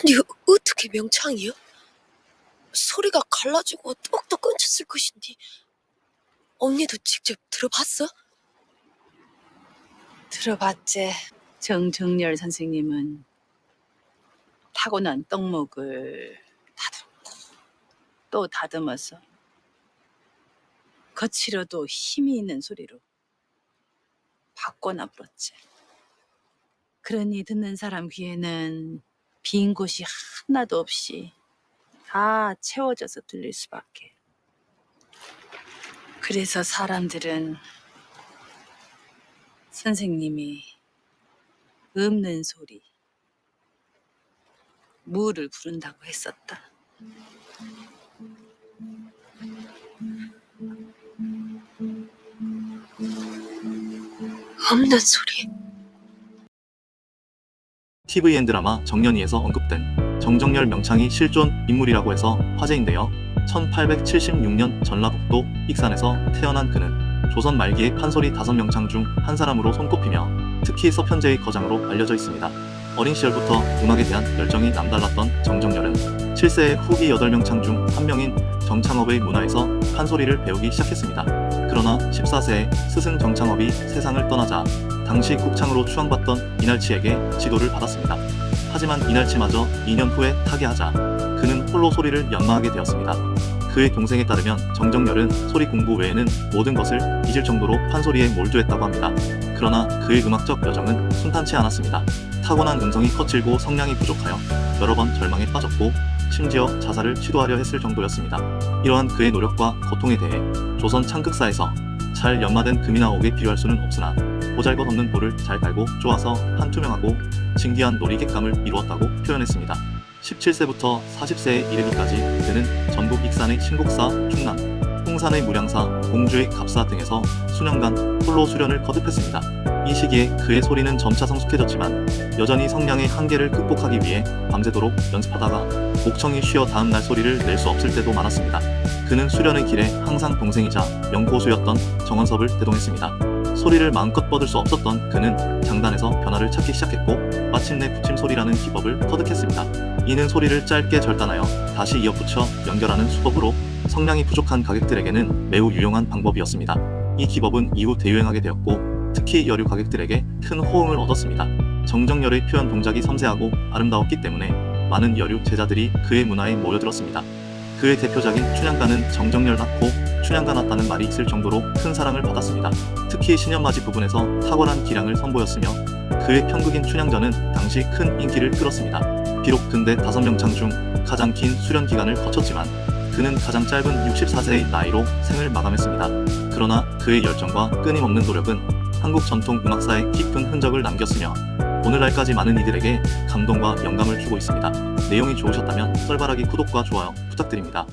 근데 어떻게 명창이요? 소리가 갈라지고 떡도 끊쳤을 것인데 언니도 직접 들어봤어? 들어봤지. 정정열 선생님은 타고난 떡목을 다듬고 또 다듬어서 거칠어도 힘이 있는 소리로 바꿔나 불었지. 그러니 듣는 사람 귀에는 빈 곳이 하나도 없이 다 채워져서 들릴 수밖에. 그래서 사람들은 선생님이 없는 소리, 무를 부른다고 했었다. 없는 소리. TVN 드라마 정년이에서 언급된 정정열 명창이 실존 인물이라고 해서 화제인데요. 1876년 전라북도 익산에서 태어난 그는 조선 말기의 판소리 다섯 명창 중 한 사람으로 손꼽히며 특히 서편제의 거장으로 알려져 있습니다. 어린 시절부터 음악에 대한 열정이 남달랐던 정정열은 7세의 후기 8명창 중 한 명인 정창업의 문화에서 판소리를 배우기 시작했습니다. 그러나 14세에 스승 정창업이 세상을 떠나자 당시 국창으로 추앙받던 이날치에게 지도를 받았습니다. 하지만 이날치마저 2년 후에 타계하자 그는 홀로 소리를 연마하게 되었습니다. 그의 동생에 따르면 정정열은 소리 공부 외에는 모든 것을 잊을 정도로 판소리에 몰두했다고 합니다. 그러나 그의 음악적 여정은 순탄치 않았습니다. 타고난 음성이 거칠고 성량이 부족하여 여러 번 절망에 빠졌고 심지어 자살을 시도하려 했을 정도였습니다. 이러한 그의 노력과 고통에 대해 조선 창극사에서 잘 연마된 금이나 옥에 비교할 수는 없으나 보잘것없는 돌을 잘 갈고 쪼아서 한 투명하고 진귀한 놀이객감을 이루었다고 표현했습니다. 17세부터 40세에 이르기까지 그는 전국 익산의 신곡사, 충남, 홍산의 무량사, 공주의 갑사 등에서 수년간 홀로 수련을 거듭했습니다. 이 시기에 그의 소리는 점차 성숙해졌지만 여전히 성량의 한계를 극복하기 위해 밤새도록 연습하다가 목청이 쉬어 다음날 소리를 낼 수 없을 때도 많았습니다. 그는 수련의 길에 항상 동생이자 명고수였던 정원섭을 대동했습니다. 소리를 마음껏 뻗을 수 없었던 그는 장단에서 변화를 찾기 시작했고 마침내 붙임소리라는 기법을 터득했습니다. 이는 소리를 짧게 절단하여 다시 이어붙여 연결하는 수법으로 성량이 부족한 가객들에게는 매우 유용한 방법이었습니다. 이 기법은 이후 대유행하게 되었고 특히 여류 가객들에게 큰 호응을 얻었습니다. 정정열의 표현 동작이 섬세하고 아름다웠기 때문에 많은 여류 제자들이 그의 문화에 모여들었습니다. 그의 대표작인 춘향가는 정정열 낳고 춘향가 났다는 말이 있을 정도로 큰 사랑을 받았습니다. 특히 신년맞이 부분에서 탁월한 기량을 선보였으며 그의 편극인 춘향전은 당시 큰 인기를 끌었습니다. 비록 근대 다섯 명창 중 가장 긴 수련 기간을 거쳤지만 그는 가장 짧은 64세의 나이로 생을 마감했습니다. 그러나 그의 열정과 끊임없는 노력은 한국 전통 음악사에 깊은 흔적을 남겼으며 오늘날까지 많은 이들에게 감동과 영감을 주고 있습니다. 내용이 좋으셨다면 썰바라기 구독과 좋아요 부탁드립니다.